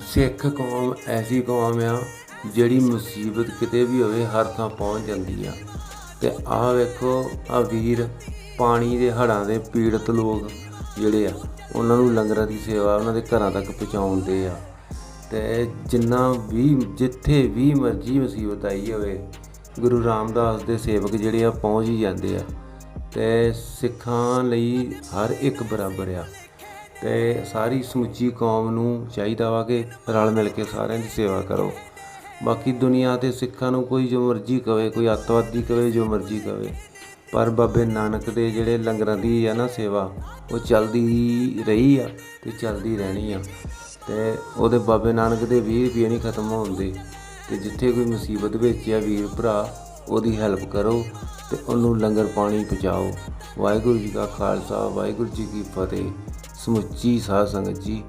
ਸਿੱਖ ਕੌਮ ਐਸੀ ਕੌਮ ਆ ਜਿਹੜੀ ਮੁਸੀਬਤ ਕਿਤੇ ਵੀ ਹੋਵੇ ਹਰ ਥਾਂ ਪਹੁੰਚ ਜਾਂਦੀ ਆ। ਤੇ ਆਹ ਵੇਖੋ ਆ ਵੀਰ ਪਾਣੀ ਦੇ ਹੜ੍ਹਾਂ ਦੇ ਪੀੜਤ ਲੋਕ ਜਿਹੜੇ ਆ, ਉਹਨਾਂ ਨੂੰ ਲੰਗਰਾਂ ਦੀ ਸੇਵਾ ਉਹਨਾਂ ਦੇ ਘਰਾਂ ਤੱਕ ਪਹੁੰਚਾਉਂਦੇ ਆ। ਤੇ ਜਿੰਨਾ ਵੀ, ਜਿੱਥੇ ਵੀ ਮਰਜ਼ੀ ਮੁਸੀਬਤ ਆਈ ਹੋਵੇ, ਗੁਰੂ ਰਾਮਦਾਸ ਦੇ ਸੇਵਕ ਜਿਹੜੇ ਆ, ਪਹੁੰਚ ਹੀ ਜਾਂਦੇ ਆ। ਤੇ ਸਿੱਖਾਂ ਲਈ ਹਰ ਇੱਕ ਬਰਾਬਰ ਆ। ਤੇ ਸਾਰੀ ਸਮੁੱਚੀ ਕੌਮ ਨੂੰ ਚਾਹੀਦਾ ਵਾ ਕਿ ਰਲ ਮਿਲ ਕੇ ਸਾਰਿਆਂ ਦੀ ਸੇਵਾ ਕਰੋ। ਬਾਕੀ ਦੁਨੀਆ ਤੇ ਸਿੱਖਾਂ ਨੂੰ ਕੋਈ ਜੋ ਮਰਜ਼ੀ ਕਵੇ, ਕੋਈ ਅੱਤਵਾਦੀ ਕਵੇ, ਜੋ ਮਰਜ਼ੀ ਕਵੇ, ਪਰ ਬਾਬੇ ਨਾਨਕ ਦੇ ਜਿਹੜੇ ਲੰਗਰਾਂ ਦੀ ਆ ਨਾ ਸੇਵਾ, ਉਹ ਚੱਲਦੀ ਹੀ ਰਹੀ ਆ ਤੇ ਚੱਲਦੀ ਰਹਿਣੀ ਆ। ਤੇ ਉਹਦੇ ਬਾਬੇ ਨਾਨਕ ਦੇ 20 ਰੁਪਏ ਨਹੀਂ ਖਤਮ ਹੁੰਦੇ ਤੇ ਜਿੱਥੇ ਕੋਈ ਮੁਸੀਬਤ ਵਿੱਚ ਆ ਵੀਰ ਭਰਾ, ਉਹਦੀ ਹੈਲਪ ਕਰੋ ਤੇ ਉਹਨੂੰ ਲੰਗਰ ਪਾਣੀ ਪਹੁੰਚਾਓ। ਵਾਹਿਗੁਰੂ ਜੀ ਕਾ ਖਾਲਸਾ ਵਾਹਿਗੁਰੂ ਜੀ ਕੀ ਫਤਿਹ। ਸਮੁੱਚੀ ਸਾਧ ਸੰਗਤ ਜੀ